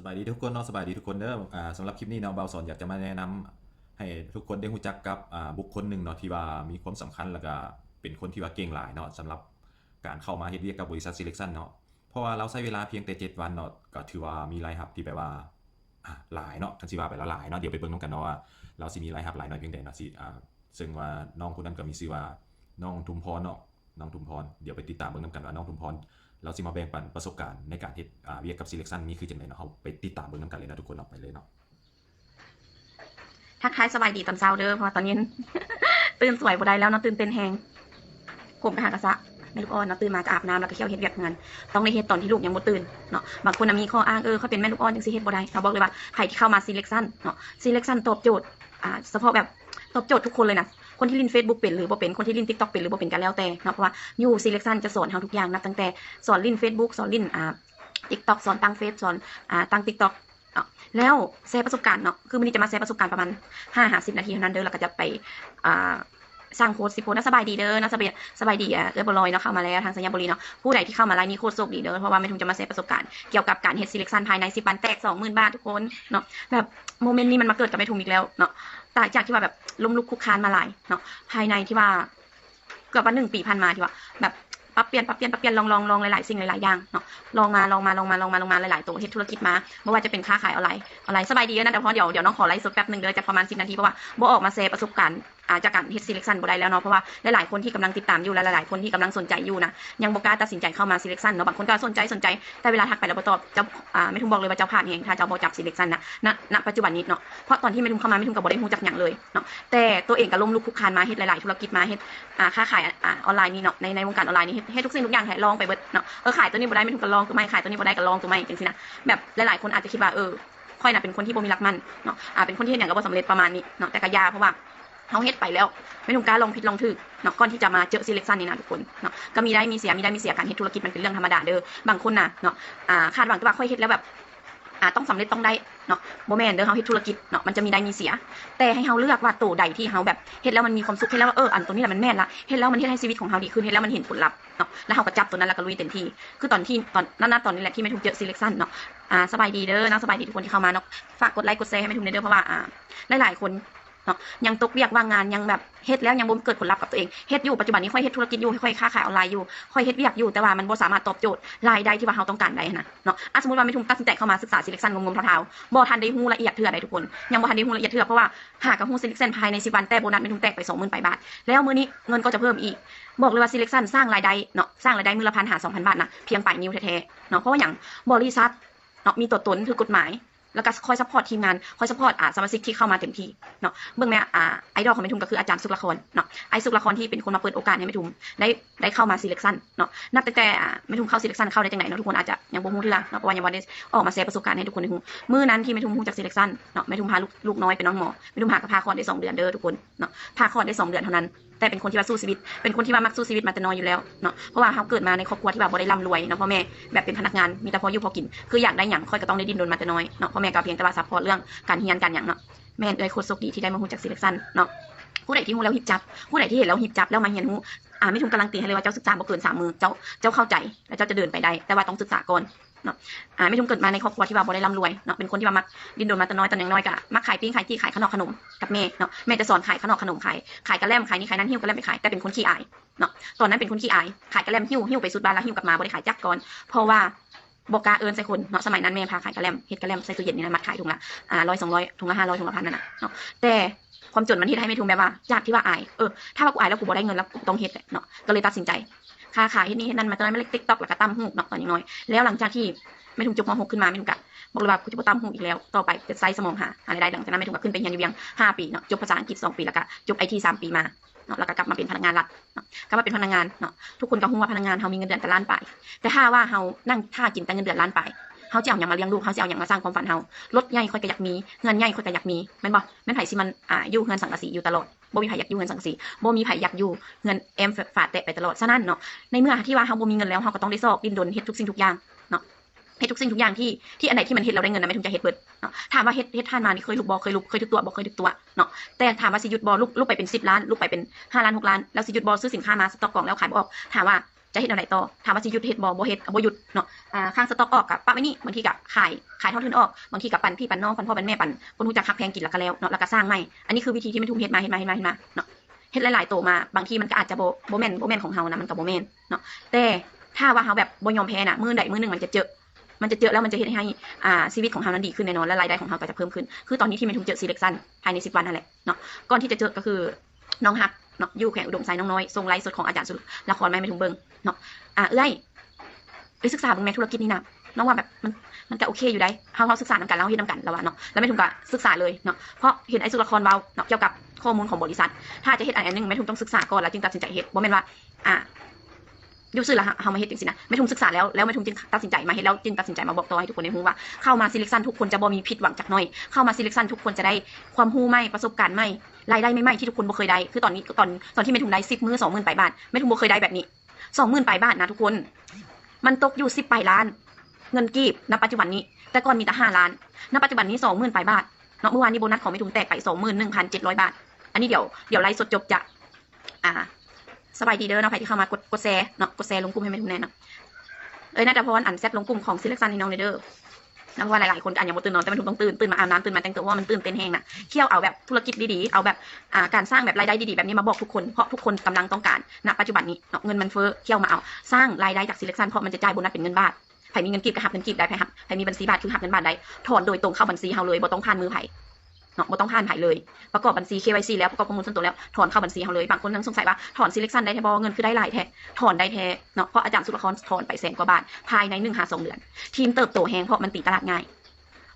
สบายดีทุกคนเนาะสบายดีทุกคนเด้ออ่าสำหรับคลิปนี้เนาะเบาสอนอยากจะมาแนะนำให้ทุกคนได้รู้จักกับอ่าบุคคลหนึ่งเนาะที่ว่ามีความสำคัญแล้วก็เป็นคนที่ว่าเก่งหลายเนาะสำหรับการเข้ามาเฮ็ดเวียกกับบริษัท Selection เนาะเพราะว่าเราใช้เวลาเพียงแต่7วันเนาะก็ถือว่ามีรายรับที่แบบว่าหลายเนาะทันสิว่าไปแล้วหลายเนาะเดี๋ยวไปเบิ่งนํกันเนาะว่าเราสิมีรายรับหลายน้อยเพียงใดเนาะสิอ่าซึ่งว่าน้องคนนั้นก็มีชื่อว่าน้องทุมพรเนาะน้องทุมพรเดี๋ยวไปติดตามเบิ่งนํกันว่าน้องทุมพร เราสิมาแบ่งปันประสบการณ์ในการเฮ็ดอ่าเวียกกับ selection นี่คือจังไดเนาะเฮาไปติดตามเบิ่งนํกันเลยนะทุกคนเนาะไปเลยเนาะทักทายสบายดีตอนเช้าเด้อเพราะว่าตอนนี้ตื่นสวยบ่ได้แล้วเนาะตื่นเต้นแฮงผมไปหากระซะแม่ลูกอ่อนเนาะตื่นมาก็อาบน้ำแล้วก็เคี่ยวเฮ็ดเวียกงานต้องได้เฮ็ดตอนที่ลูกยังบ่ตื่นเนาะบางคนน่ะมีข้ออ้างเออเขาเป็นแม่ลูกอ่อนจังสิเฮ็ดบ่ได้เราบอกเลยว่าใครที่เข้ามา selection เนาะ selection ตอบโจทย์อ่าเฉพาะแบบตอบโจทย์ทุกคนเลยนะ คนที่เล่น Facebook เป็นหรือบ่เป็นคนที่เล่น TikTok เป็นหรือบ่เป็นก็แล้วแต่เนาะเพราะว่าอยู่ selection จะสอนเฮาทุกอย่างนับตั้งแต่สอนเล่น Facebook สอนเล่นอ่า TikTok สอนตั้งเฟซสอนอ่าตั้ง TikTok เนาะแล้วแชร์ประสบการณ์เนาะคือวันนี้จะมาแชร์ประสบการณ์ประมาณห้าหาสิบนาทีเท่านั้นเด้อแล้วก็จะไปอ่าสร้างโค้ดสิโค้ดน่าสบายดีเด้อน่าสบายสบายดีอะเอ้ยบอลอยเนาะเข้ามาแล้วทางสัญญาบุรีเนาะผู้ใดที่เข้ามาไลน์นี้โคตรโชคดีเด้อเพราะว่าไม่ทุงจะมาแชร์ประสบการณ์เกี่ยวกับการเฮด selection ภายใน10วันแตก20,000บาททุกคนเนาะแบบโมเมนต์นี้มันมาเกิดกับไม่ทุงอีกแล้วเนาะ แต่จากที่ว่าแบบล้มลุกคุกคานมาหลายเนาะภายในที่ว่าเกือบว่าหนึ่งปีพันมาที่ว่า แบบปรับเปลี่ยนปรับเปลี่ยนปรับเปลี่ยนลองลองลองหลายๆสิ่งหลายๆอย่างเนาะลองมาลองมาลองมาลองมาลองมาหลายๆตัวเฮ็ดธุรกิจมาไม่ว่าจะเป็นค้าขายออนไลน์ออนไลน์สบายดีนะแต่พอเดี๋ยวเดี๋ยวน้องขอไลฟ์สดแป๊บหนึ่งเดี๋ยวจะประมาณสิบนาทีเพราะว่าโบออกมาเซฟประสบการณ์ จากการเฮ็ด selection บ่ได้แล้วเนาะเพราะว่าหลายๆคนที่กำลังติดตามอยู่และหลายๆคนที่กำลังสนใจอยู่นะยังบ่กล้าตัดสินใจเข้ามา selection เนาะบางคนก็สนใจสนใจแต่เวลาทักไปแล้วบ่ตอบเจ้าอ่าไม่ทุ่มบอกเลยว่าเจ้าพลาดเองถ้าเจ้าบ่จับ selection นะณณปัจจุบันนี้เนาะเพราะตอนที่ไม่ทุ่มเข้ามาไม่ทุ่มก็บ่ได้ฮู้จักหยังเลยเนาะแต่ตัวเองก็ล้มลุกคลุกคลานมาเฮ็ดหลายๆธุรกิจมาเฮ็ดอ่าค้าขายอ่าออนไลน์นี่เนาะในในวงการออนไลน์นี่เฮ็ดทุกสิ่งทุกอย่างให้ลองไปเบิดเนาะเออขายตัวนี้บ่ได้ไม่ทุ่มก็ลองตัวไม่ขายตัวนี้บ่ได้ก็ลองตัวไม่จังซี่นะแบบหลายๆคนอาจจะคิดว่าเออค่อยน่ะเป็นคนที่บ่มีรักมันเนาะอ่าเป็นคนที่เฮ็ดหยังก็บ่สำเร็จประมาณนี้เนาะแต่ก็ยาเพราะว่า เฮาเฮ็ดไปแล้วไม่ต้องกล้าลองผิดลองถูกเนาะก่อนที่จะมาเจอ selection นี่นะทุกคนเนาะก็มีได้มีเสียมีได้มีเสียการเฮ็ดธุรกิจมันเป็นเรื่องธรรมดาเด้อบางคนน่ะเนาะอ่าคาดหวังแต่ว่าค่อยเฮ็ดแล้วแบบอ่าต้องสำเร็จต้องได้เนาะบ่แมนเด้อเฮาเฮ็ดธุรกิจเนาะมันจะมีได้มีเสีย แต่ให้เฮาเลือกว่าตัวใดที่เฮาแบบเฮ็ดแล้วมันมีความสุขเฮ็ดแล้วว่าเอออันตัวนี้แหละมันแม่นละเฮ็ดแล้วมันเฮ็ดให้ชีวิตของเฮาดีขึ้นเฮ็ดแล้วมันเห็นผลลัพธ์เนาะแล้วเฮาก็จับตัวนั้นแล้วก็ลุยเต็มที่คือตอนที่ตอนนั้นตอนนี้แหละที่ไม่ถูกเจอ selection เนาะอ่าสบายดีเด้อนะสบายดีทุกคนที่เข้ามาเนาะฝากกดไลค์กดแชร์ให้ไม่ถูกเด้อเพราะว่าอ่าหลายๆคน เนาะยังตกเวียกว่างงานยังแบบเฮ็ดแล้วยังบ่มเกิดผลลัพธ์กับตัวเองเฮ็ดอยู่ปัจจุบันนี้ค่อยเฮ็ดธุรกิจอยู่ค่อยค้าขายออนไลน์อยู่ค่อยเฮ็ดเวียกอยู่แต่ว่ามันบ่สามารถตอบโจทย์รายได้ที่ว่าเราต้องการได้นะเนาะอะสมมุติว่าไม่ทุ่มตัดสินใจเข้ามาศึกษา selection งมๆเท่าๆบ่ทันได้ฮู้ละเอียดเทื่อใดทุกคนยังบ่ทันได้ฮู้ละเอียดเทื่อเพราะว่าหากกับฮู้ selection ภายใน10วันแต่โบนัสไม่ทุ่มแตกไป20,000ไปบาท แล้วมื้อนี้เงินก็จะเพิ่มอีก บอกเลยว่า selection สร้างรายได้เนาะสร้างรายได้มื้อละพันหา2,000บาทนะเพียงปลายนิ้วแท้ๆเนาะเพราะว่าหยังบริษัทเนาะมีตัวตนคือกฎหมาย แล้วก็คอยซัพพอร์ตทีมงาน คอยซัพพอร์ตอ่าสมาชิกที่เข้ามาเต็มที่เนาะเบื้องแม่อ่าไอดอลของแม่ทุมก็คืออาจารย์สุกละครเนาะไอสุกละครที่เป็นคนมาเปิดโอกาสให้แม่ทุมได้ได้เข้ามา selection เนาะนับตั้งแต่อาแม่ทุมเข้า selection เข้าได้จังไหนเนาะทุกคนอาจจะยังบ่ฮู้ที่ละเนาะเพราะว่ายังบ่ได้ออกมาแชร์ประสบการณ์ให้ทุกคนได้ฮู้มื้อนั้นที่แม่ทุมฮู้จาก selection เนาะแม่ทุมพาลูกลูกน้อยไปน้องหมอแม่ทุมพากับพาคลอดได้สองเดือนเด้อทุกคนเนาะพาคลอดได้สองเดือนเท่านั้น แต่เป็นคนที่ว่าสู้ชีวิต เป็นคนที่ว่ามักสู้ชีวิตมาแต่น้อยอยู่แล้วเนาะ เพราะว่าเขาเกิดมาในครอบครัวที่แบบบ่ได้ร่ำรวยเนาะพ่อแม่แบบเป็นพนักงานมีแต่พออยู่พอกิน คืออยากได้หยังค่อยก็ต้องได้ดิ้นรนมาแต่น้อยเนาะพ่อแม่ก็เพียงแต่ว่าซัพพอร์ตเรื่องการเรียนการหยังเนาะแม่เอ้ยโคตรโชคดีที่ได้มาฮู้จาก selection เนาะผู้ใดที่ฮู้แล้วหิบจับ ผู้ใดที่เห็นแล้วหิบจับแล้วมาเรียนฮู้อ่าไม่ทุนการันตีให้เลยว่าเจ้าศึกษาบ่เกินสามมือเจ้าเจ้าเข้าใจแล้วเจ้าจะเดินไปได้แต่ว่าต้องศึกษาก่อน เนาะอ่าไม่ทุนเกิดมาในครอบครัวที่ว่าบ่ได้ร่ำรวยเนาะเป็นคนที่ว่ามักดิ้นรนมาแต่น้อยตอนยังน้อยกะมักขายปิ้งขายที่ขายขนมขนมกับแม่เนาะแม่จะสอนขายขนมขนมขายขายกระแลมขายนี่ขายนั้นหิ้วกระแลมไปขายแต่เป็นคนขี้อายเนาะตอนนั้นเป็นคนขี้อายขายกระแลมหิ้วหิ้วไปสุดบ้านแล้วหิ้วกลับมาบริขายจักก่อนเพราะว่า บอกกล้าเอิญใส่คนเนาะสมัยนั้นแม่พาขายกระแลมเฮ็ดกระแลมใส่ตู้เย็นนี่นะมัดขายถุงละอ่าร้อยสองร้อยถุงละห้าร้อยถุงละพันนั่นน่ะเนาะแต่ความจนมันเฮ็ดให้ไม่ทุงแบบว่าจากที่ว่าอายเออถ้าว่ากูอายแล้วกูบ่ได้เงินแล้วกูต้องเฮ็ดเนาะก็เลยตัดสินใจค้าขายเฮ็ดนี่เฮ็ดนั่นมาตอนนั้นไม่เล็กติ๊กต็อกแล้วก็ตั้มหูเนาะตอนยังน้อยแล้วหลังจากที่ไม่ทุงจบม .6 ขึ้นมาไม่ทุงกะบอกเลยว่ากูจะบ่ตั้มหูอีกแล้วต่อไปจะใส่สมองหาหารได้หลังจากนั้นไม่ทุงก็ขึ้นไปเรียนอยู่เวียงห้าปีเนาะจบภาษาอังกฤษสองปีแล้วก็จบไอทีสามปีมา เนาะแล้วก็กลับมาเป็นพนักงานรัฐเนาะก็มาเป็นพนักงานเนาะทุกคนก็ฮู้ว่าพนักงานเฮามีเงินเดือนแต่ล้านไปแต่ถ้าว่าเฮานั่งท่ากินแต่เงินเดือนล้านไปเฮาจะเอาหยังมาเลี้ยงลูกเฮาจะเอาหยังมาสร้างความฝันเฮารถใหญ่ค่อยก็อยากมีเงินใหญ่ค่อยก็อยากมีแม่นบ่แม่นไผสิมันอ่าอยู่เงินสังกะสีอยู่ตลอดบ่มีไผอยากอยู่เงินสังกะสีบ่มีไผอยากอยู่เงินเอ็มฝาดแตะไปตลอดฉะนั้นเนาะในเมื่อที่ว่าเฮาบ่มีเงินแล้วเฮาก็ต้องได้ซอกดิ้นรนเฮ็ดทุกสิ่งทุกอย่าง เฮ็ดทุกสิ่งทุกอย่างที่ที่อันไหนที่มันเฮ็ดเราได้เงินนะไม่ถึงจะเฮ็ดเบิดเนาะถามว่าเฮ็ดเฮ็ดทานมานี่เคยลุกบ่เคยลุกเคยทุกตัวบ่เคยทุกตัวเนาะแต่ถามว่าสิหยุดบ่ลุกลุกไปเป็น10ล้านลุกไปเป็น5ล้าน6ล้านแล้วสิหยุดบ่ซื้อสินค้ามาสต็อกกล่องแล้วขายบออกถามว่าจะเฮ็ดอะไรต่อถามว่าสิหยุดเฮ็ดบ่บ่เฮ็ดบ่หยุดเนาะอ่าข้างสต็อกออกกับป้าไว้นี่บางทีก็ขายขายเท่าทุนออกบางทีก็ปันพี่ปันน้องปันพ่อปันแม่ปันคนรู้จักฮักแพงกินแล้วก็แล้วเนาะแล้วก็สร้างใหม่อันนี้คือวิธีที่ไม่ทุ่มเฮ็ดมาเฮ็ดมาเฮ็ดมาเฮ็ดมาเนาะเฮ็ดหลายๆโตมาบางทีมันก็อาจจะบ่บ่แม่นบ่แม่นของเฮานะมันก็บ่แม่นเนาะแต่ถ้าว่าเฮาแบบบ่ยอมแพ้น่ะมื้อใดมื้อหนึงมันจะเจอ มันจะเจอแล้วมันจะเฮ็ดให้อ่าชีวิตของเฮานั้นดีขึ้นแน่นอนและรายได้ของเฮาก็จะเพิ่มขึ้น คือตอนนี้ที่เมทุมเจอ selection ภายใน10วันนั่นแหละเนาะก่อนที่จะเจอก็คือน้องฮักเนาะอยู่แข่งอุดมไซน้องน้อยทรงไลฟ์สดของอาจารย์สุดละครไม่เมทุมเบิงเนาะอ่าเอ้ยไปศึกษาเบิ่งแม่ธุรกิจนี่นะน้องว่าแบบมันมันก็โอเคอยู่ได้เฮาเฮาศึกษานำกันแล้วเฮ็ดนำกันแล้วว่าเนาะแล้วแม่ทุมก็ศึกษาเลยเนาะเพราะเห็นไอ้สุรละครเว้าเนาะเกี่ยวกับข้อมูลของบริษัท ถ้าจะเฮ็ดอันอันนึงแม่ทุมต้องศึกษาก่อนแล้วจึงตัดสินใจเฮ็ดบ่แม่นว่าอ่า ยู่ซื่อละเฮามาเฮ็ดจังซี่นะไม่ทุ่มศึกษาแล้วแล้วไม่ทุ่มจึงตัดสินใจมาเฮ็ดแล้วจึงตัดสินใจมาบอกต่อให้ทุกคนได้รู้ว่าเข้ามา selection ทุกคนจะบ่มีผิดหวังจักน่อย เข้ามา selection ทุกคนจะได้ความรู้ใหม่ประสบการณ์ใหม่รายได้ใหม่ที่ทุกคนบ่เคยได้คือตอนนี้ตอนตอนที่ไม่ทุ่มได้10มื้อ20,000ปลายบาทไม่ทุ่มบ่เคยได้แบบนี้20,000ปลายบาทนะทุกคน มันตกอยู่10ปลายล้าน เงินกีบณปัจจุบันนี้ แต่ก่อนมีแต่5ล้านณปัจจุบันนี้20,000ปลายบาทเนาะเมื่อวานนี้โบนัสของไม่ทุ่มแตกไป21,700บาท อันนี้เดี๋ยวเดี๋ยวไลฟ์สดจบจะอ่า สบายดีเด้อเนาะใครที่เข้ามากดกดแชร์เนาะกดแชร์ลงกลุ่มให้แม่ทุกแน่นะเอ้ยน่าจะเพราะว่าอันแซดลงกลุ่มของซิเล็กซันให้น้องเด้อนะเพราะว่าหลายๆคนอันยังบ่ตื่นนอนแต่แม่ทุกต้องตื่นตื่นมาอาบน้ำตื่นมาแต่งตัวว่ามันตื่นเต้นแฮงน่ะเที่ยวเอาแบบธุรกิจดีๆเอาแบบอ่าการสร้างแบบรายได้ดีๆแบบนี้มาบอกทุกคนเพราะทุกคนกำลังต้องการณปัจจุบันนี้เนาะเงินมันเฟ้อเที่ยวมาเอาสร้างรายได้จากซิเล็กซันเพราะมันจะจ่ายโบนัสเป็นเงินบาทใครมีเงินกีบก็หักเงินกีบได้ใครหักใครมีบัญชีบาทคือหักเงินบาทได้ถอนโดยตรงเข้าบัญชีเฮาเลยบ่ต้องผ่านมือไผ เนาะบ่ต้องผ่านไผเลย ประกอบบัญชี KYC แล้วประกอบข้อมูลส่วนตัวแล้วถอนเข้าบัญชีเขาเลยบางคนยังสงสัยว่าถอน selection ได้แท้บอเงินคือได้หลายแท้ถอนได้แท้เนาะเพราะอาจารย์สุรครถอนไปแสนกว่าบาทภายในหนึ่งหาสองเดือน ทีมเติบโตแหงเพราะมันตีตลาดง่าย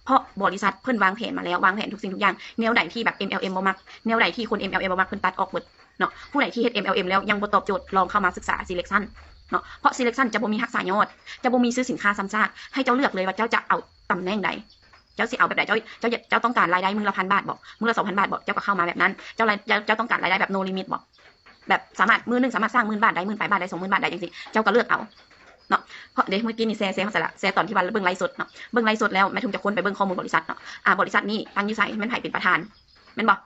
เพราะบริษัทเพิ่นวางแผนมาแล้ววางแผนทุกสิ่งทุกอย่างแนวใดที่แบบ MLM บ่มักแนวใดที่คน MLM บ่มักเพิ่นตัดออกหมดเนาะผู้ใดที่เฮ็ด MLM แล้วยังบ่ตอบโจทย์ลองเข้ามาศึกษา selection เนาะเพราะ selection จะบ่มีทักษะยอด จะบ่มีซื้อสินค้าซ้ำซากให้เจ้าเลือกเลยว่าเจ้าจะเอาตำแหน่งใด เจ้าสิเอาแบบไหนเจ้าเจ้าเจ้าต้องการรายได้มือละพันบาทบอกมือละสองพันบาทบอกเจ้าก็เข้ามาแบบนั้น เจ้ารายเจ้าต้องการรายได้แบบ no limit บอก แบบสามารถมือหนึ่งสามารถสร้างหมื่นบาทได้หมื่นแปดบาทได้สองหมื่นบาทได้จริงๆเจ้าก็เลือกเอาเนาะเพราะเดี๋ยวเมื่อกี้นี่แซ่แซ่เขาใส่ละแซ่ตอนที่วันเบิ่งไลฟ์สดเนาะเบิ่งไลฟ์สดแล้วแม่ทุมจะค้นไปเบิ่งข้อมูลบริษัทเนาะอ่าบริษัทนี้ตั้งอยี่ไสแม่นไผ่เป็นประธานแม่นบอก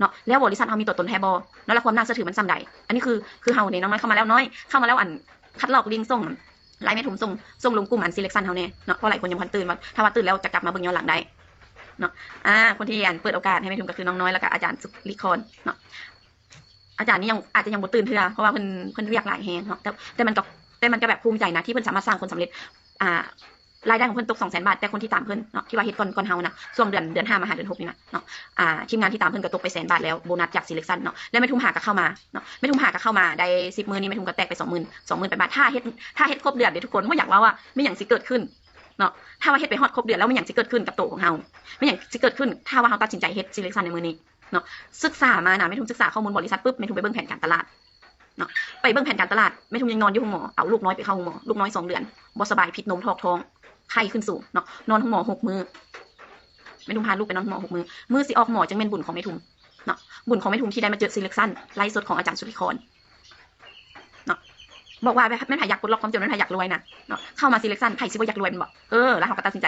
เนาะแล้วบริษัทเขามีตัวตนแทบอแล้วแล้วความน่าเชื่อถือมันซ้ำใดอันนี้คือคือเฮาเนี่ยน้องน้อยเข้ามาแล้วน้อยเข้ามาแล้วอันคัดลอกลิงส่ง ไลน์แม่ทุมส่งส่งลงกลุ่มอันซีเล็กซันเฮาเนี่ยเนาะเพราะหลายคนยังพันตื่นว่าถ้าว่าตื่นแล้วจะกลับมาเบิ่งย้อนหลังได้เนาะอ่าคนที่อ่านเปิดโอกาสให้ไม่ทุมก็คือน้องน้อยแล้วก็อาจารย์สุริคอนเนาะอาจารย์นี่ยังอาจจะยังบ่ตื่นเทื่อเพราะว่าเพิ่นเพิ่นเรียกหลายแฮงเนาะแต่แต่มันก็แต่มันก็แบบภูมิใจนะที่เพิ่นสามารถสร้างคนสำเร็จอ่า รายได้ของเพิ่นตก200,000บาท แต่คนที่ตามเพิ่นเนาะที่ว่าเฮ็ดก่อนก่อนเฮานะช่วงเดือนเดือน5มาหาเดือน6นี่นะเนาะอ่าทีมงานที่ตามเพิ่นก็ตกไปแสนบาทแล้วโบนัสจาก selection เนาะแล้วแม่ทุมหาก็เข้ามาเนาะแม่ทุมหาก็เข้ามาได้10มื้อนี้แม่ทุมก็แตกไป20,000 20,000ไปบาทถ้าเฮ็ดถ้าเฮ็ดครบเดือนเดี๋ยวทุกคนบ่อยากว่าว่าไม่หยังสิเกิดขึ้นเนาะถ้าว่าเฮ็ดไปฮอดครบเดือนแล้วไม่หยังสิเกิดขึ้นกับโตวของเฮาไม่อย่างที่เกิดขึ้น ถ้าว่าเขาตัดสินใจเฮ็ดซีเล็กซันในมือนี้เนาะศึกษามานะไม่ทุ่มศึกษาข้อมูลบริษัทปุ๊บไม่ทุ่มไปเบิ่งแผนการตลาดเนาะไปเบิ่งแผนการตลาดไม่ทุ่มยังนอนอยู่ห้องหมอเอาลูกน้อยไปเข้าห้องหมอลูกน้อยสองเดือนบ่สบายพิษนมทอกท้อง ไข้ขึ้นสูงเนาะนอนห้องหมอหกมือไม่ทุ่มพาลูกไปนอนห้งหมอหกมือมือสิออกหมอจังเป็นบุญของไม่ทุ่มเนาะบุญของไม่ทุ่มที่ได้มาเจอซีเล็กซันไลฟ์สดของอาจารย์สุริคอนเนาะบอกว่าแม่ไผอยากปลดล็อกความจนแม่ไผอยากรวยนะเนาะเข้ามาซีเล็กซันไผสิบ่อยากรวยมันบอกเออแล้วเขาก็ตัดสินใจ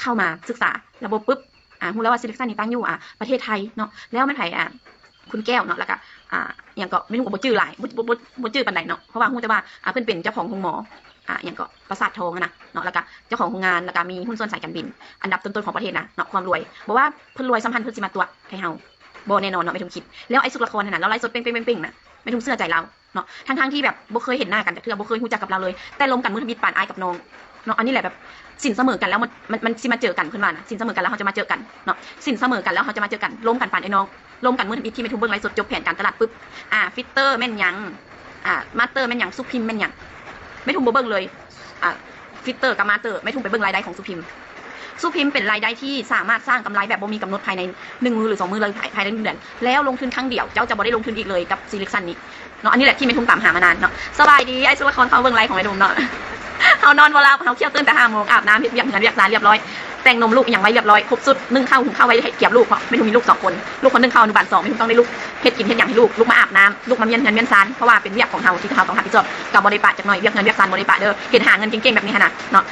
เข้ามาศึกษาระบบปุ๊บอ่าฮู้แล้วว่า selection นี่ตั้งอยู่อ่าประเทศไทยเนาะแล้วแมันไผอ่าคุณแก้วเนาะแล้วก็อ่าอย่างก็ไม่รู้ว่าบ่ชื่อหลายบ่บ่บ่บ่ชื่อปานใดเนาะเพราะว่าฮู้แต่ว่าอ่าเพิ่นเป็นเจ้าของโรงหมอ อ่าอย่างก็ประสาททองอะนะเนาะแล้วก็เจ้าของโรงงานแล้วก็มีหุ้นส่วนสายการบิน อันดับต้นๆของประเทศนะเนาะความรวยบอกว่าเพิ่นรวยสัมพันธ์เพิ่นสิมาตัวให้เฮาบ่แน่นอนเนาะไม่ต้องคิดแล้วไอ้สุรละครนั่นน่ะเราไลฟ์สดเป้งๆๆๆนะไม่ต้องเชื่อใจเราเนาะทั้งๆที่แบบบ่เคยเห็นหน้ากันแต่เทื่อบ่เคยรู้จักกับเราเลย แต่ลมกันมือทบิดปานอายกับน้องเนาะอันนี้แหละแบบสินเสมอกันแล้วมันมันมันสิมาเจอกันเพิ่นว่านะสินเสมอกันแล้วเขาจะมาเจอกันเนาะสินเสมอกันแล้วเขาจะมาเจอกันล้มกันปานไอ้น้องล้มกันมือทำอิฐที่ไม่ทุบเบิ้งไลฟ์สดจบแผนการตลาดปุ๊บอ่าฟิตเตอร์แม่นยังอ่ามาสเตอร์แม่นยังซุปพิมแม่นยัง ไม่ทุ่มเบเบิ้งเลยอะฟิตเตอร์กับมาเตอร์ ไม่ทุ่มไปเบิ้งรายได้ของสุพิมสุพิมเป็นรายได้ที่สามารถสร้างกำไรแบบบ่มีกำหนดภายในหนึ่งมือหรือสองมือเลยภายในหนึ่งเดือนแล้วลงทุนครั้งเดียวเจ้าจะบ่ได้ลงทุนอีกเลยกับซีเล็กซันนี้เนาะอันนี้แหละที่ไม่ทุ่มตามหามานานเนาะสบายดีไอ้สุรครเขาเบิ้งไลฟ์ของไอ้ทุ่มเนาะเขานอนเวลาเขาเคี่ยวตื่นแต่ห้าโมงอาบน้ำเรียบเงินเรียบร้านเรียบร้อย แต่งนมลูกอย่างไว้เรียบร้อยครบสุดนึ่งข้าวหุงข้าวไว้ให้เกียบลูกเพราะไม่ต้องมีลูกสองคน ลูกคนนึ่งข้าวอนุบาลสองไม่ต้องได้ลูกเฮ็ดกินเฮ็ดอย่างให้ลูกลูกมาอาบน้ำลูกมาเมียนเงินเมียนซานเพราะว่าเป็นเวียกของเราที่เราต้องทำที่จบกับบริปะจากหน่อยเวียกเงินเวียกซานบริปะเด้อเห็นหาเงินเก่งๆแบบนี้ขนาดเนาะ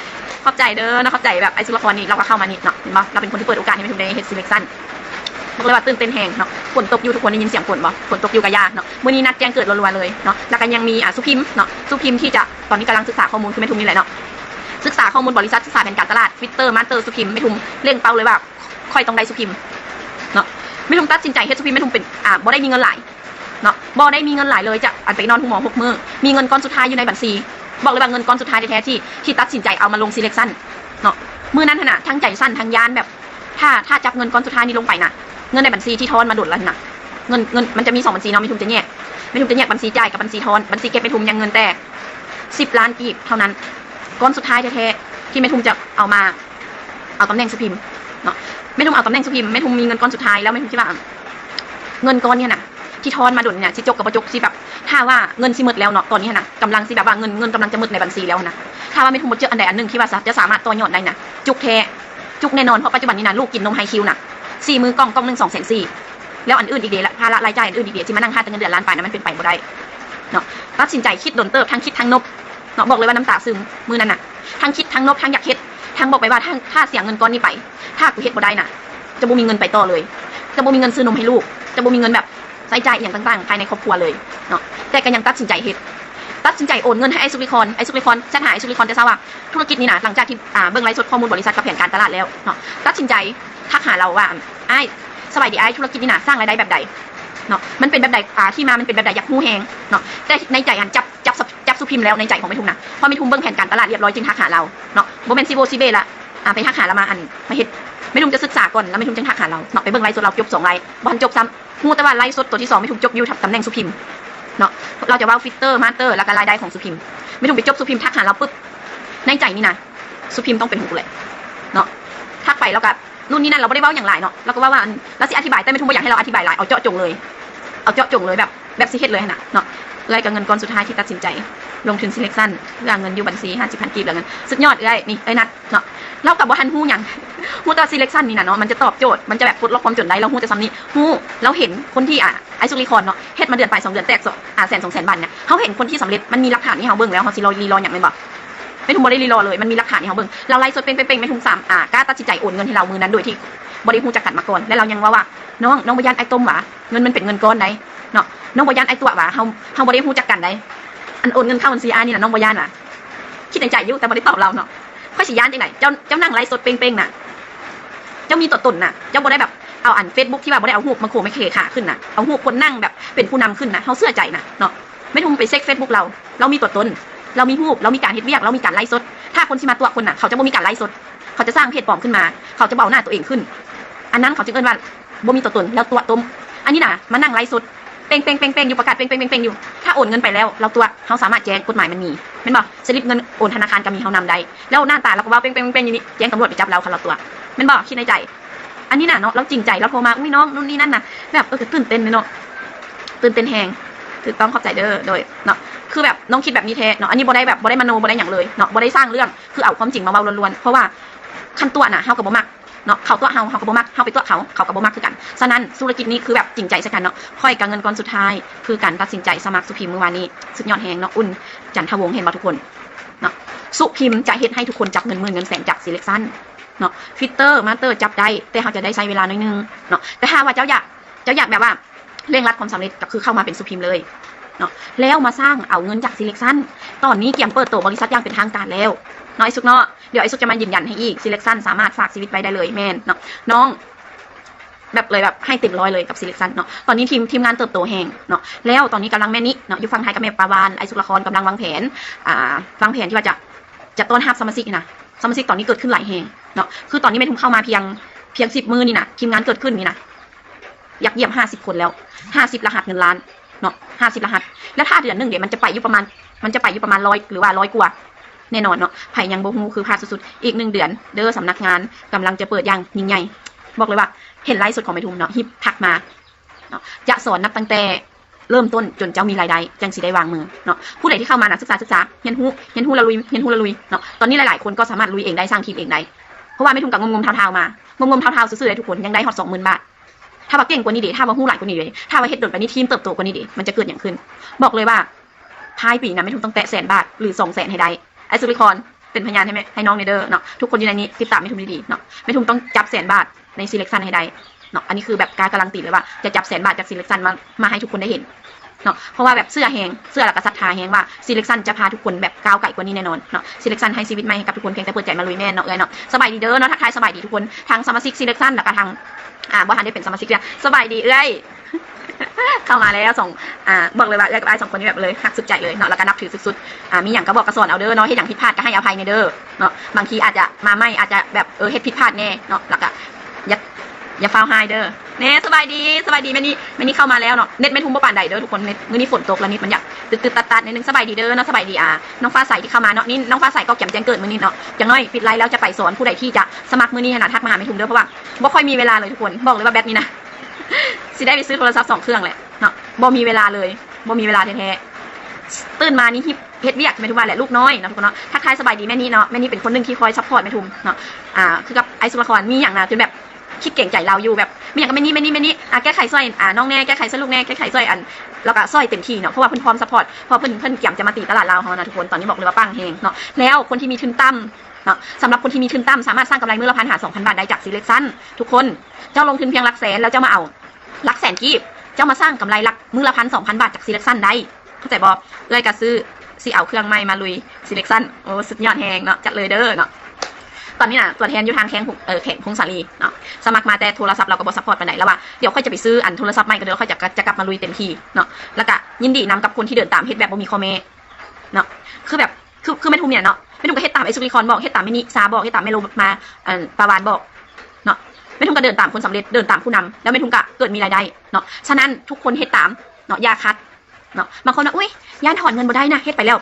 ขอบใจเด้อเนาะขอบใจแบบไอ้สุรพรนี่เราก็เข้ามานี่เนาะเห็นปะเราเป็นคนที่เปิดโอกาสให้ไม่ถูกในเฮ็ดซีเล็กซันบอกเลยว่าตื่นเต้นแหงเนาะฝนตกอยู่ทุกคนได้ยินเสียงฝนบ่ฝนตกอยู่กับยาเนาะมื้อนี้นัดแจ้งเกิดรัวๆเลยเนาะแล้วก็ยังมีอ่าสุพิมเนาะสุพิมที่จะตอนนี้กำลังศึกษาข้อมูลคือแม่ทุมนี่แหละเนาะ ศึกษาข้อมูลบริษัทศึกษาเป็นการตลาดฟิตเตอร์มาสเตอร์สุพิมพ์แม่ทุมเร่งเป้าเลยว่าค่อยต้องได้สุพิมเนาะแม่ทุมตัดสินใจเฮ็ดสุพิมพ์แม่ทุมเป็นอ่าบ่ได้มีเงินหลายเนาะบ่ได้มีเงินหลายเลยจะอันไปนอนหงหมอหกมือมีเงินก้อนสุดท้ายอยู่ในบัญชี บอกเลยว่าเงินก้อนสุดท้ายแท้ๆที่ที่ตัดสินใจเอามาลง selection เนาะมือนั้นขนาดทั้งใจสั้นทั้งยานแบบ ถ้าถ้าจับเงินก้อนสุดท้ายนี้ลงไปนะเงินในบัญชีที่ทอนมาดุดแล้วนะเงินเงินมันจะมีสองบัญชีเนาะไม่ทุมจะแยกไม่ทุมจะแยกบัญชีจ่ายกับบัญชีทอนบัญชีเก็บไม่ทุมยังเงินแต่สิบล้านกีบเท่านั้น ก้อนสุดท้ายแท้ๆที่ไม่ทุมจะเอามา เอาตำแหน่งสุพิมพ์เนาะไม่ทุมเอาตำแหน่งสุพิมพ์ไม่ทุมมีเงินก้อนสุดท้ายแล้วไม่ทุมคิดว่า เงินก้อนเนี่ยนะที่ทอนมาดุดเนี่ยสิจกกับประจกสิแบบ ถ้าว่าเงินสิหมดแล้วเนาะตอนนี้นะกำลังสิแบบว่าเงินเงินกำลังจะหมดในบัญชีแล้วนะถ้าว่าไม่ทุมหมดเจออันใดอันหนึ่งที่ว่าจะสามารถต่อยอดได้นะจุกแท้จุกแน่นอนเพราะปัจจุบันนี้นะลูกกินนมไฮคิวนะสี่มือกล่องกล่องหนึ่งสองแสนสี่แล้วอันอื่นอีกเดียละภาระรายจ่ายอันอื่นอีกเดียที่มานั่งค่าเงินเดือนล้านไปนะมันเป็นไปบ่ได้เนาะตัดสินใจคิดโดนเติบทั้งคิดทั้งนบ เนาะบอกเลยว่าน้ำตาซึมมือนั้นน่ะทั้งคิดทั้งนบทั้งอยากเฮ็ดทั้งบอกไปว่าทั้งถ้าเสียเงินก้อนนี้ไป ถ้ากูเฮ็ดบ่ได้น่ะ จะบ่มีเงินไปต่อเลย จะบ่มีเงินซื้อนมให้ลูก จะบ่มีเงินแบบใช้จ่ายอย่างต่างๆ ภายในครอบครัวเลยเนาะแต่ก็ยังตัดสินใจเฮ็ดตัดสินใจโอนเงินให้ไอ้สุริคอนไอ้สุริคอนฉันหาไอ้สุริคอนจะทราบว่าธุรกิจนี้นะหลังจากที่อ่าเบิ่งไลฟ์สดข้อมูลบริษัทกับแผนการตลาดแล้วเนาะตัดสินใจทักหาเราว่าไอ้สบายดีไอ้ธุรกิจนี้นะสร้างรายได้แบบใดเนาะมันเป็นแบบใดอ่าที่มามันเป็นแบบใดอยากฮู้แฮงเนาะแต่ในใจอันจับจับ สุพิมแล้วในใจของไม่ทุมนะพอไม่ทุมเบิ่งแผนการตลาดเรียบร้อยจึงทักหาเราเนาะโบเมนซิโบซิเบละอ่าไปทักหาเรามาอันมาเฮ็ดไม่ทุมจะศึกษาก่อนแล้วไม่ทุมจะทักหาเราเนาะไปเบิ่งไลฟ์สดเราจบสองไลฟ์บอลจบซ้ำฮู้แต่ว่าไลฟ์สดตัวที่สองไม่ทุมจบยูทับตำแหน่งสุพิมเนาะเราจะว่าฟิตเตอร์มาสเตอร์แล้วก็รายได้ของสุพิมไม่ทุมไปจบสุพิมทักหาเราปุ๊บในใจนี่นะสุพิมต้องเป็นของกูเลยเนาะทักไปแล้วก็นู่นนี่นั่นเราไม่ได้ว้าอย่างไรเนาะเราก็ว่าว่าแล้วสิอธิบายแต่ไม่ทุมไม่อยากให้เราอธิบายหลายเอาเจาะจงเลย เอาเจาะจงเลยแบบแบบสิเฮ็ดเลยนะเนาะเลยกับเงินก้อนสุดท้ายที่ตัดสินใจ ลงทุน selection เรื่องเงินอยู่บัญชี50พันกีบแล้วเงินสุดยอดเลยนี่ไอ้นัดเนาะเล่ากับว่าทันฮู้หยังฮู้ต่ selection นี่นะเนาะมันจะตอบโจทย์มันจะแบบปลดล็อกความจนได้เราฮู้แต่ซ้ำนี้ฮู้เราเห็นคนที่อะไอซูริคอนเนาะเฮ็ดมาเดือนไปสองเดือนแตกสองอ่าแสนสองแสนบาทเนี่ยเขาเห็นคนที่สำเร็จมันมีหลักฐานที่เขาเบิ่งแล้วเขาสิรอรีรออย่างไรบอกไม่ทุ่มบ่ได้รีรอเลยมันมีหลักฐานที่เขาเบิ่งเราไล่สดเป็นเป็นไม่ทุ่มสามอ่ากล้าตัดสินใจโอนเงินให้เรามือนั้นโดยที่บ่ได้ฮู้จักกันมาก่อนและเรายังว่าว่าน้องน้องบ่ยันไอต้มหวะเงินมันเป็นเงินก้อนใดเนาะน้องบ่ยันไอตัวหวะเฮาเฮาบ่ได้ฮู้จักกันใด อันโอนเงินเข้าบัญชีอานี่น่ะน้องบ่ยันว่ะ คิดในใจอยู่แต่บ่ได้ตอบเราเนาะค่อยสิยานจังไดเจ้าเจ้านั่งไลฟ์สดเป้งๆน่ะ เจ้ามีตัวตนน่ะ เจ้าบ่ได้แบบเอาอันเฟซบุ๊กที่ว่าบ่ได้เอาหูปมาโขไม่เคขาขึ้นน่ะ เอาหูปคนนั่งแบบเป็นผู้นำขึ้นน่ะเขาเสื้อใจน่ะเนาะไม่ทุ่มไปเซ็กเฟซบุ๊กเรา เรามีตัวตน เรามีหูปเรามีการเฮ็ดเวียก เรามีการไลฟ์สด ถ้าคนที่มาตัวคนน่ะ เขาจะบ่มีการไลฟ์สด เขาจะสร้างเพจปลอมขึ้นมา เขาจะเบาหน้าตัวเองขึ้น อันนั้นเขาจึงเอิ้นว่าบ่มีตัวตนแล้วตัวตนอันนี้น่ะมานั่งไลฟ์สด เป้งเป้งเป้งเป้งอยู่ประกาศเป้งเป้งเป้งเป้งอยู่ ถ้าโอนเงินไปแล้ว เราตัวเขาสามารถแจ้งกฎหมายมันมีเห็นบ่สลิปเงินโอนธนาคารก็มีเขานำได้แล้วหน้าตาเราก็ว่าเป้งเป้งเป้งอย่างนี้แจ้งตำรวจไปจับเราค่ะเราตัวแม่นบ่คิดในใจ อันนี้น่ะเนาะเราจริงใจเราโทรมาอุ้ยน้องนู่นนี่นั่นน่ะแบบเออตื่นเต้นเลยเนาะตื่นเต้นแหงถูกต้องขอบใจเด้อโดยเนาะคือแบบน้องคิดแบบนี้แท้เนาะอันนี้บ่ได้แบบบ่ได้มโนบ่ได้อย่างเลยเนาะบ่ได้สร้างเรื่องคือเอาความจริงมาเว้าล้วนๆเพราะว่าคันตัวน่ะเฮากับบ่มัก เนาะเขาตัวเฮาเฮากับโบมักเฮาไปตัวเขาเขากับโบมักคือกันฉะนั้นธุรกิจนี้คือแบบจริงใจซะกันเนาะค่อยกับเงินก้อนสุดท้าย คือการตัดสินใจสมัครสุพิมเมื่อวานนี้สุดยอดแหงเนาะอุ่นจันทวงศ์เห็นบ่ทุกคนเนาะสุพิมจะเฮ็ดให้ทุกคนจับเงินหมื่นเงินแสนจาก selection เนาะฟิตเตอร์มาสเตอร์จับได้แต่เขาจะได้ใช้เวลาน้อยนึงเนาะแต่ถ้าว่าเจ้าอยากเจ้าอยากแบบว่าเร่งรัดความสำเร็จก็คือเข้ามาเป็นสุพิมเลยเนาะแล้วมาสร้างเอาเงินจาก selection ตอนนี้เกี่ยมเปิดตัวบริษัทอย่างเป็นทางการแล้ว นาะไอ้สุกเนาะเดี๋ยวไอ้สุกจะมายืนยันให้อีก selection สามารถฝากชีวิตไว้ได้เลยแมนเนาะน้องแบบเลยแบบให้เต็มร้อยเลยกับ selection เนาะ ตอนนี้ทีมทีมงานเติบโตแหงเนาะ แล้วตอนนี้กำลังแม่นิเนาะอยู่ฝั่งไทยกับแม่ปาวานไอ้สุกละครกำลังวางแผน อ่าวางแผนที่ว่าจะจะต้อนรับสมาชิกนี่นะสมาชิกตอนนี้เกิดขึ้นหลายแหงเนาะ คือตอนนี้ไม่ทุ่มเข้ามาเพียงเพียงสิบมือนี่นะทีมงานเกิดขึ้นนี่นะอยากเยี่ยมห้าสิบคนแล้วห้าสิบรหัสเงินล้านเนาะห้าสิบรหัส แล้วถ้าเดือนหนึ่งเดี๋ยวมันจะไปอยู่ประมาณ มันจะไปอยู่ประมาณร้อยหรือว่าร้อยกว่า แน่นอนเนาะไผ่ยังโบฮูคือพลาดสุดๆ อีกหนึ่งเดือน เด้อสำนักงานกำลังจะเปิดอย่างยิ่งใหญ่ บอกเลยว่าเห็นไลฟ์สดของไม่ทุ่มเนาะฮิปทักมาเนาะจะสอนนับตั้งแต่เริ่มต้นจนเจ้ามีรายได้จังสิได้วางมือเนาะผู้ใดที่เข้ามานะศึกษาศึกษาเรียนรู้เรียนรู้ละลุยเรียนรู้ละลุยเนาะตอนนี้หลายๆคนก็สามารถลุยเองได้สร้างทีมเองได้เพราะว่าไม่ทุ่มกับงมงมเทาๆมางมงมเทาๆซื่อๆเลยทุกคนยังได้ฮอตสองหมื่นบาทถ้าว่าเก่งกว่านี้ดีถ้าว่าหู้หลายกว่านี้ดีถ้าว่าเฮ็ดโดดไปนี่ทีมเติบโตกว่านี้ดีมันจะเกิดอย่างขึ้น บอกเลยว่าท้ายปีนะไม่ทุ่มต้องแตะแสนบาทหรือสองแสนให้ได้ ไอซูริคอนเป็นพยานให้ไหมให้น้องเนเดอร์เนาะทุกคนอยู่ในนี้ติดตามไม่ทุ่มดีๆเนาะไม่ทุ่มต้องจับแสนบาทในซีเล็กชันให้ได้เนาะอันนี้คือแบบการการันตีเลยว่าจะจับแสนบาทจากซีเล็กซันมามาให้ทุกคนได้เห็น เนาะเพราะว่าแบบเสื้อแหงเสื้อหลักกษัตริย์ทาแหงว่าซีเล็กซันจะพาทุกคนแบบก้าวไกลกว่านี้แน่นอนเนาะซีเล็กซันให้ชีวิตใหม่ให้กับทุกคนเพียงแต่เปิดใจมาลุยแม่เนาะเอ้ยเนาะสบายดีเด้อเนาะทักทายสบายดีทุกคนทางสมาชิกซีเล็กซันแล้วก็ทางอ่าบ่ทันได้เป็นสมาชิกเนี่ยสบายดีเอ้ยเข้ามาแล้วสองอ่าบอกเลยว่าเอ้ยกับไอ้สองคนนี้แบบเลยหักสุดใจเลยเนาะแล้วก็นับถือสุดๆอ่ามีอย่างก็บอกกระสอนเอาเด้อเนาะเฮ็ดอย่างผิดพลาดก็ให้อภัยในเด้อเนาะบางทีอาจจะมาไม่อาจจะแบบเออเฮ็ดผิดพลาดแน่เนาะแล้วก็อย่า อย่าฟาวไฮเด้อเน่สบายดีสบายดีแม่นี่แม่นี่เข้ามาแล้วเนาะเน็ตไม่ทุ่มบ่ปานใดเด้อทุกคนเน็ตมื้อนี้ฝนตกแล้วนิดมันอยากตึดๆตัดๆนิดนึงสบายดีเด้อเนาะสบายดีอ่าน้องฟ้าใสที่เข้ามาเนาะนี่น้องฟ้าใสก็แจ่มแจ้งเกิดมื้อนี้เนาะอย่างน้อยปิดไลน์แล้วจะไปสอนผู้ใดที่จะสมัครมื้อนี้นะทักมาหาไม่ทุ่มเด้อเพราะว่าบ่ค่อยมีเวลาเลยทุกคนบอกเลยว่าแบบนี้นะสิได้ไปซื้อโทรศัพท์สองเครื่องแหละเนาะบ่มีเวลาเลยบ่มีเวลาแท้ๆตื่นมานี่ที่เฮ็ดเวียกแม่ทุกวันแหละลูกน้อยนะทุกคนเนาะทักทายสบายดีแม่นี่เนาะแม่นี่เป็นคนหนึงที่คอยซัพพอร์ตแม่ทุมเนาะอ่าคือกับไอซ์สุรครมีอย่างนะจนแบบ คิดเก่งใจเราอยู่แบบมีอย่างก็แม่นี่แม่นี่แม่นี่อะแก้ไขสร้อยอ่าน้องแน่แก้ไขสร้อยลูกแน่แก้ไขสร้อยอันแล้วก็สร้อยเต็มที่เนาะเพราะว่าเพิ่นพร้อมซัพพอร์ตเพราะเพิ่นเพิ่นเกี่ยมจะมาตีตลาดเราเฮานะทุกคนตอนนี้บอกเลยว่าปังเฮงเนาะแล้วคนที่มีทุนต่ำเนาะสำหรับคนที่มีทุนต่ำสามารถสร้างกำไรมือละพันหาสองพันบาทได้จากซีเล็กซันทุกคนเจ้าลงทุนเพียงหลักแสนแล้วเจ้ามาเอาหลักแสนกีบเจ้ามาสร้างกำไรหลักมือละพันสองพันบาทจากซีเล็กซันได้เข้าใจบอกเลยก็ซื้อซีเอาเครื่องใหม่มาลุยซีเล็กซันโอ้สุดยอดแหงเนาะจัดเลยเด้อเนาะตอนนี้น่ะตัวแทนยูทางแข้งเออแข่งพงสาลีเนาะ สมัครมาแต่โทรศัพท์เราก็บอซัพพอร์ตไปไหนแล้วว่าเดี๋ยวค่อยจะไปซื้ออันโทรศัพท์ใหม่ก็เดี๋ยวค่อยจะจะกลับมาลุยเต็มที่เนาะแล้วก็ยินดีนำกับคนที่เดินตามเฮ็ดแบบบ่มีคอมเมเนาะคือแบบคือคือแม่ทุ่มเนี่ยเนาะแม่ทุ่มก็เฮ็ดตามไอ้สุริคอนบอกเฮ็ดตามแม่นิซาบอกเฮ็ดตามแม่โลมาอันปาวานบอกเนาะแม่ทุ่มก็เดินตามคนสำเร็จเดินตามผู้นำแล้วแม่ทุ่มก็เกิดมีรายได้เนาะฉะนั้นทุกคนเฮ็ดตามเนาะอย่าคัดเนาะบางคนนะอุ้ยย่านถอนเงินบ่ได้นะเฮ็ดไปแล้ว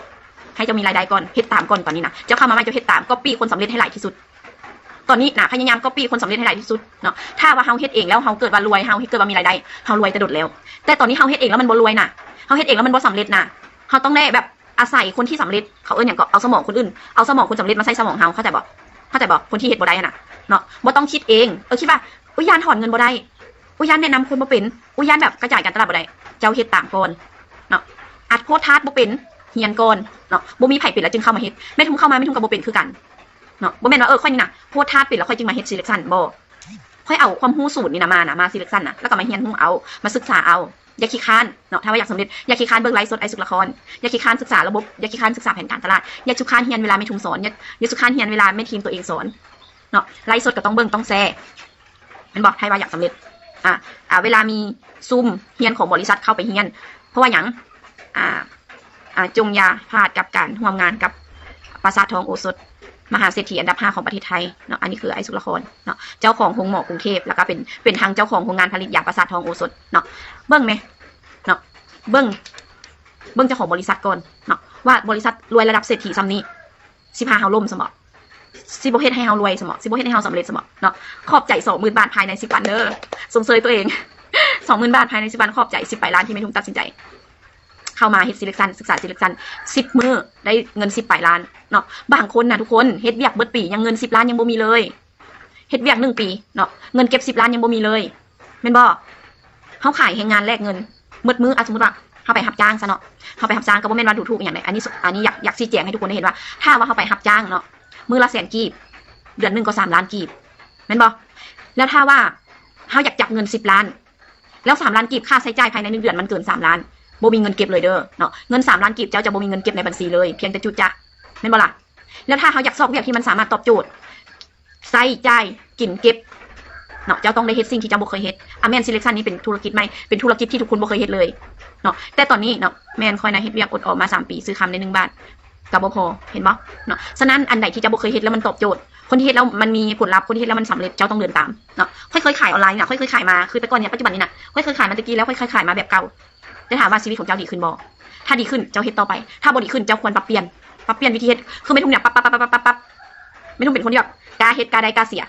ให้เจ้ามีรายได้ก่อนเฮ็ดตามก่อนตอนนี้นะเจ้าเข้ามาใหม่เจ้าเฮ็ดตามก็ปี้คนสำเร็จให้หลายที่สุด ตอนนี้นะพยายามก็ปีคนสำเร็จให้หลายที่สุดเนาะถ้าว่าเฮาเฮ็ดเองแล้วเฮาเกิดว่ารวยเฮาเกิดว่ามีรายได้เฮารวยแต่โดดแล้ว แต่ตอนนี้เฮาเฮ็ดเองแล้วมันบ่รวยน่ะเฮาเฮ็ดเองแล้วมันบ่สำเร็จน่ะเฮาต้องได้แบบอาศัยคนที่สำเร็จเขาเอิ้นหยังก็เอาสมองคนอื่นเอาสมองคนสำเร็จมาใส่สมองเฮาเข้าใจบ่เข้าใจบ่คนที่เฮ็ดบ่ได้น่ะเนาะบ่ต้องคิดเองเออคิดว่าอุยยานถอนเงินบ่ได้อุยยานแนะนำคนบ่เป็นอุยยานแบบกระจายการตลาดบ่ได้เจ้าเฮ็ดตามก่อนเนาะอัดโพสต์ทาสบ่เป็นเฮียนก่อนเนาะบ่มีไผเป็นแล้วจึงเข้ามาเฮ็ดแม่ทุ่มเข้ามาแม่ทุ่มก็บ่เป็นคือกัน เนาะบ่แม่นว่าเออค่อยนี่นะโพสต์ทาปิดแล้วค่อยจึงมาเฮ็ดซีเล็กชันบ่ค่อยเอาความรู้สูตรนี่นะมานะมาซีเล็กชันนะแล้วก็มาเรียนรู้เอามาศึกษาเอาอย่าขี้ค้านเนาะถ้าว่าอยากสำเร็จอย่าขี้ค้านเบิ่งไลฟ์สดไอสุกละครอย่าขี้ค้านศึกษาระบบอย่าขี้ค้านศึกษาแผนการตลาดอย่าชุกค้านเฮียนเวลาไม่ทุมสอนอย่าอย่าชุกค้านเฮียนเวลาไม่ทีมตัวเองสอนเนาะไลฟ์สดก็ต้องเบิ่งต้องแซ่มันบอกให้ว่าอยากสำเร็จอ่าอ่าเวลามีซูมเฮียนของบริษัทเข้าไปเฮียน เพราะว่าหยังอ่าอ่าจงยาพลาดกับการร่วมงานกับปราสาททองโอสถ มหาเศรษฐีอันดับห้าของประเทศไทยเนาะอันนี้คือไอสุรครเนาะเจ้าของโรงหมอกรุงเทพแล้วก็เป็นเป็นทางเจ้าของโรงงานผลิตยาประสาททองโอสถเนาะเบิ้งไหมเนาะเบิ้งเบิ้งเจ้าของบริษัทก่อนเนาะว่าบริษัทรวยระดับเศรษฐีซ้ำนี้สิพาเฮาล่มสมอสิบเฮ็ดให้เฮารวยสมองสิบเฮ็ดให้เฮาสำเร็จสมองเนาะขอบใจสองหมื่นบาทภายในสิบวันเด้อสมเสยตัวเองสองหมื่นบาทภายในสิบวันขอบใจสิบไปล้านที่ไม่ทุ่มตัดสินใจ เข้ามาเฮ็ดซีเล็กซันศึกษาซีเล็กซันสิบมือได้เงินสิบปลายล้านเนาะบางคนนะทุกคนเฮ็ดเวียกเบิดปียังเงินสิบล้านยังบ่มีเลยเฮ็ดเวียกหนึ่งปีเนาะเงินเก็บสิบล้านยังบ่มีเลยแม่นบ่เขาขายให้งานแลกเงินมืดมืออะสมมติว่าเขาไปรับจ้างซะเนาะเขาไปรับจ้างก็บ่แม่นว่าดูถูกอย่างไรอันนี้อันนี้อยากอยากชี้แจงให้ทุกคนได้เห็นว่า ถ้าว่าเขาไปรับจ้างเนาะมือละแสนกีบ เดือนหนึ่งก็สามล้านกีบแม่นบ่แล้วถ้าว่าเขาอยากจับเงินสิบล้าน แล้วสามล้านกีบค่าใช้จ่ายภายในหนึ่งเดือนมันเกินสามล้าน บ่มีเงินเก็บเลยเด้อเนาะเงินสามล้านกีบเจ้าจะบ่มีเงินเก็บในบัญชีเลยเพียงแต่จุดจ้ะแม่นบ่ล่ะแล้วถ้าเขาอยากซอกเวียกที่มันสามารถตอบโจทย์ใส่ใจกินเก็บเนาะเจ้าต้องได้เฮ็ดสิ่งที่เจ้าบ่เคยเฮ็ดอะแมนซิเล็กชันนี่เป็นธุรกิจใหม่เป็นธุรกิจที่ทุกคนบ่เคยเฮ็ดเลยเนาะแต่ตอนนี้เนาะแมนคอยนะเฮ็ดเวียกอดออมมาสามปีซื้อคำในหนึ่งบาทกับบ่พอเห็นบ่เนาะฉะนั้นอันใดที่เจ้าบ่เคยเฮ็ดแล้วมันตอบโจทย์ คนที่เฮ็ดแล้วมันมีผลลัพธ์คนที่เฮ็ดแล้วมันสำเร็จเจ้าต้องเดินตามเนาะค่อยเคยขายออนไลน์น่ะค่อยเคยขายมาคือแต่ก่อนเนี่ยปัจจุบันนี้น่ะค่อยเคยขายมาตะกี้แล้วค่อยเคยขายมาแบบเก่า จะถามว่าชีวิตของเจ้าดีขึ้นบ่ถ้าดีขึ้นเจ้าเฮ็ดต่อไป ถ้าบ่ดีขึ้นเจ้าควรปรับเปลี่ยนปรับเปลี่ยนวิธีเฮ็ดคือไม่ทุ่มเนี่ยปั๊บปั๊บปั๊บปั๊บปั๊บปั๊บไม่ทุ่มเป็นคนที่แบบกล้าเฮ็ดกล้าได้กล้าเสีย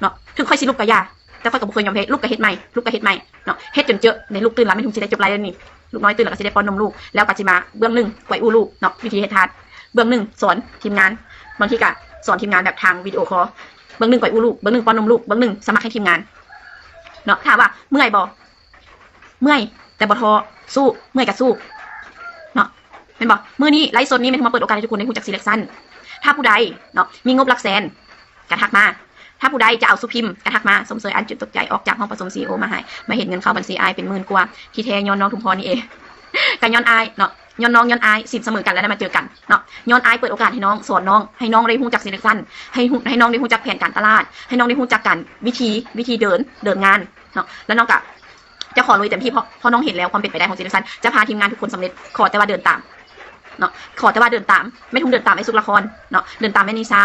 เนาะถึงค่อยสิลูกกะยาแต่ค่อยก็บ่เคยยอมเฮ็ดลูกก็เฮ็ดใหม่ลูกก็เฮ็ดใหม่เนาะเฮ็ดจนเจอในลูกตื่นแล้วไม่ทุ่มสิได้จบรายเดือนนี้ลูกน้อยตื่นแล้วก็สิได้ป้อนนมลูกแล้วก็สิมาเบื้องหนึ่งไว้อู้ลูกเนาะวิธีเฮ็ดทานเบื้องหนึ่งสอนทีมงานบางทีก็สอนทีมงานแบบทางวิดีโอคอลเบื้องหนึ่งไว้อู้ลูกเบื้องหนึ่งป้อนนมลูกเบื้องหนึ่งสมัครให้ทีมงานเนาะถามว่าเมื่อยบ่เมื่อย แต่บ่ท้อสู้เมื่อยก็สู้เนาะเป็นบอกเมื่อนี้ไลฟ์สดนี้เป็นมาเปิดโอกาสให้ทุกคนได้รู้จักซีเล็กซันถ้าผู้ใดเนาะมีงบหลักแสนกระทักมา ถ้าผู้ใดจะเอาสุพิมกระทักมาสมเสยอันจุดตกใจออกจากห้องผสมซีโอมาให้มาเห็นเงินเข้าบัญชีไอเป็นหมื่นกว่าที่แท้ย้อนน้องทุมพรนี่เองกันย้อนอายเนาะย้อนน้องย้อนอายสินเสมอกันแล้วได้มาเจอกันเนาะย้อนอายเปิดโอกาสให้น้องสอนน้องให้น้องได้รู้จักสินสั้นให้ให้น้องได้รู้จักแผนการตลาด ให้น้องได้รู้จักกันวิธีวิธีเดินเดินงานเนาะแล้วน้องก็ จะขอลุยเต็มที่เพราะเพราะน้องเห็นแล้วความเป็นไปได้ของสินสั้นจะพาทีมงานทุกคนสำเร็จขอแต่ว่าเดินตามเนาะขอแต่ว่าเดินตามไม่ทุ่มเดินตามไอ้สุกละครเนาะเดินตามแม่นิซา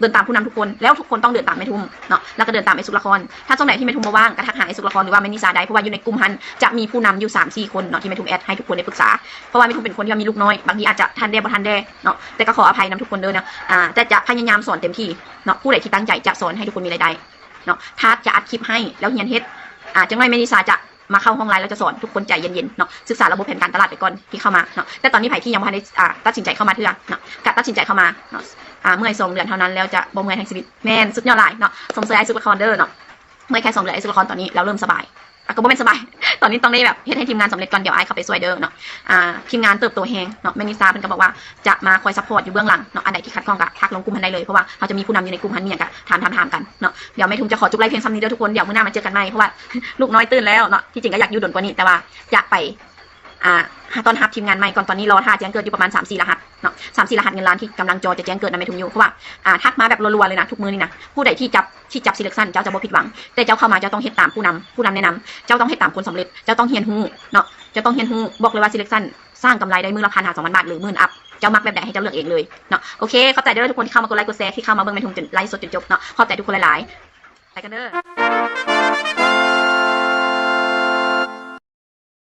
เดินตามผู้นำทุกคนแล้วทุกคนต้องเดินตามแม่ทุ่มเนาะแล้วก็เดินตามไอ้สุกละครถ้าตรงไหนที่แม่ทุ่มมาว่างก็ทักหาไอ้สุกละครหรือว่าแม่นิซาได้เพราะว่าอยู่ในกลุ่มฮันจะมีผู้นำอยู่3 4คนเนาะที่แม่ทุ่มแอดให้ทุกคนได้ปรึกษาเพราะว่าแม่ทุ่มเป็นคนที่มีลูกน้อยบางทีอาจจะทันได้บ่ทันได้เนาะแต่ก็ขออภัยนำทุกคนเด้อนะอ่าแต่จะพยายามสอนเต็มที่เนาะผู้ใดที่ตั้งใจจะสอนให้ทุกคนมีรายได้เนาะถ้าจะอัดคลิปให้แล้วเฮียนเฮ็ด อ่าจังไรแม่นิสาจะมาเข้าห้องไลน์แล้วจะสอนทุกคนใจเย็นๆเนาะศึกษาระบบแผนการตลาดไปก่อนที่เข้ามาเนาะแต่ตอนนี้ไผ่ที่ยังไม่ได้อ่าตัดสินใจเข้ามาเถื่อเนาะกะตัดสินใจเข้ามาเนาะอ่าเมื่อสองเดือนเท่านั้นแล้วจะบ่เมื่อยทั้งชีวิตแม่นสุดยอดหลน์เนาะสมเสยไอซุปเปอร์คอนเดอร์เนาะเมื่อแค่สองเดือนไอซุปเปอร์คอนตอนนี้เราเริ่มสบาย ก็บ่เป็นสบาย ตอนนี้ต้องได้แบบเฮ็ดให้ทีมงานสำเร็จก่อนเดี๋ยวไอเข้าไปช่วยเด้อเนาะ อ่าทีมงานเติบโตแฮงเนาะแม่นิซาเพิ่นก็บอกว่าจะมาคอยซัพพอร์ตอยู่เบื้องหลังเนาะอันไหนที่ขัดข้องก็ทักลงกลุ่มทันได้เลยเพราะว่าเขาจะมีผู้นำอยู่ในกลุ่มทันเนี่ยก็ถามถามถามกันเนาะเดี๋ยวแม่ทุมจะขอจุกไลฟ์เพียงซ้ำนี้เด้อทุกคนเดี๋ยวมื้อหน้ามาเจอกันใหม่เพราะว่าลูกน้อยตื่นแล้วเนาะที่จริงก็อยากอยู่ด่วนกว่านี้แต่ว่าอยากไป อ่าตอนรับทีมงานใหม่ก่อนตอนนี้รอท่าแจ้งเกิดอยู่ประมาณ3 4รหัสเนาะสามสี่รหัสเงินล้านที่กำลังจอจะแจ้งเกิดนะแม่ทุมอยู่เพราะว่าอ่าทักมาแบบรัวๆเลยนะทุกมือนี่นะผู้ใดที่จับที่จับซีเล็กชันเจ้าจะบ่ผิดหวัง แต่เจ้าเข้ามาเจ้าต้องเฮ็ดตามผู้นำผู้นำแนะนำเจ้าต้องเฮ็ดตามคนสำเร็จเจ้าต้องเฮียนฮู้เนาะเจ้าต้องเฮียนฮู้บอกเลยว่าซีเล็กชันสร้างกำไรได้มือละพันหาสองพันบาทหรือหมื่นอัพเจ้ามักแบบไหนให้เจ้าเลือกเองเลยเนาะโอเค เข้าใจเด้อทุกคนที่เข้ามากดไลค์กดแชร์ที่เข้ามาเบิ่งแม่ทุมจนไลฟ์สดจนจบเนาะข้าใจทุกคนหลายๆไปกันเด้อ